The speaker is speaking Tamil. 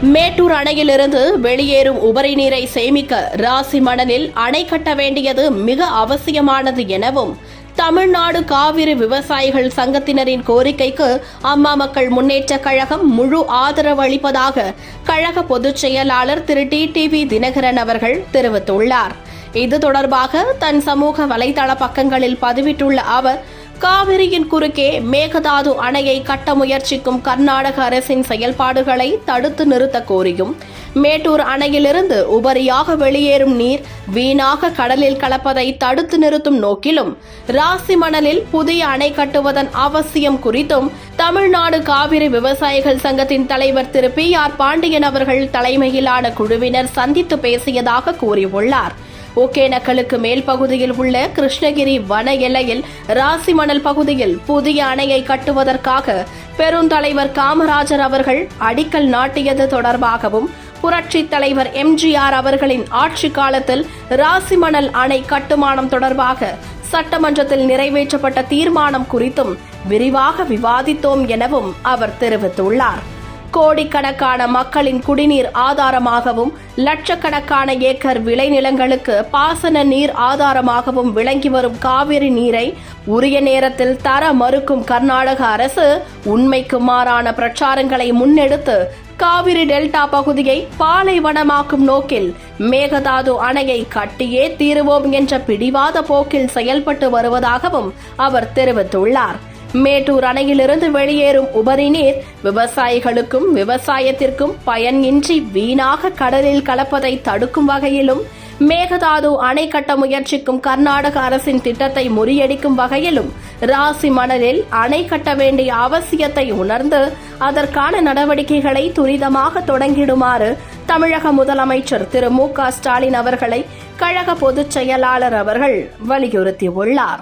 மேட்டூர் அணையிலிருந்து வெளியேறும் உபரி நீரை சேமிக்க ராசி மணலில் அணை கட்ட வேண்டியது மிக அவசியமானது எனவும் தமிழ்நாடு காவிரி விவசாயிகள் சங்கத்தினரின் கோரிக்கைக்கு அம்மா மக்கள் முன்னேற்ற கழகம் முழு ஆதரவு அளிப்பதாக கழக பொதுச் செயலாளர் திரு. டி. டிவி தினகரன் அவர்கள் தெரிவித்துள்ளார். இது தொடர்பாக தன் சமூக வலைதள பக்கங்களில் பதிவிட்டுள்ள அவர் காவிரியின் குறுக்கே மேகதாது அணையை கட்ட முயற்சிக்கும் கர்நாடக அரசின் செயல்பாடுகளை தடுத்து நிறுத்த கோரியும். மேட்டூர் அணையிலிருந்து உபரியாக வெளியேறும் நீர் வீணாக கடலில் கலப்பதை தடுத்து நிறுத்தும் நோக்கிலும் ராசிமணலில் புதிய அணை கட்டுவதன் அவசியம் குறித்தும் தமிழ்நாடு காவிரி விவசாயிகள் சங்கத்தின் தலைவர் திரு பி ஆர் பாண்டியன் அவர்கள் தலைமையிலான குழுவினர் சந்தித்து பேசியதாக கூறியுள்ளார். ஒகேனக்கலுக்கு மேல் பகுதியில் உள்ள கிருஷ்ணகிரி வன எல்லையில் ராசிமணல் பகுதியில் புதிய அணையை கட்டுவதற்காக பெருந்தலைவர் காமராஜர் அவர்கள் அடிக்கல் நாட்டியது தொடர்பாகவும் புரட்சித் தலைவர் எம்ஜிஆர் அவர்களின் ஆட்சி காலத்தில் ராசிமணல் அணை கட்டுமானம் தொடர்பாக சட்டமன்றத்தில் நிறைவேற்றப்பட்ட தீர்மானம் குறித்தும் விரிவாக விவாதித்தோம் எனவும் அவர் தெரிவித்துள்ளார். கோடிக்கணக்கான மக்களின் குடிநீர் ஆதாரமாகவும் லட்சக்கணக்கான ஏக்கர் விளைநிலங்களுக்கு பாசன நீர் ஆதாரமாகவும் விளங்கி வரும் காவிரி நீரை உரிய நேரத்தில் தர மறுக்கும் கர்நாடக அரசு உண்மைக்கு மாறான பிரச்சாரங்களை முன்னெடுத்து காவிரி டெல்டா பகுதியை பாலைவனமாக்கும் நோக்கில் மேகதாது அணையை கட்டியே தீருவோம் என்ற பிடிவாத போக்கில் செயல்பட்டு வருவதாகவும் அவர் தெரிவித்துள்ளார். மேட்டூர் அணையிலிருந்து வெளியேறும் உபரி நீர் விவசாயிகளுக்கும் விவசாயத்திற்கும் பயனின்றி வீணாக கடலில் கலப்பதை தடுக்கும் வகையிலும் மேகதாது அணை கட்ட முயற்சிக்கும் கர்நாடக அரசின் திட்டத்தை முறியடிக்கும் வகையிலும் ராசி மணலில் அணை கட்ட வேண்டிய அவசியத்தை உணர்ந்து அதற்கான நடவடிக்கைகளை துரிதமாக தொடங்கிடுமாறு தமிழக முதலமைச்சர் திரு மு க ஸ்டாலின் அவர்களை கழக பொதுச் செயலாளர் அவர்கள் வலியுறுத்தியுள்ளார்.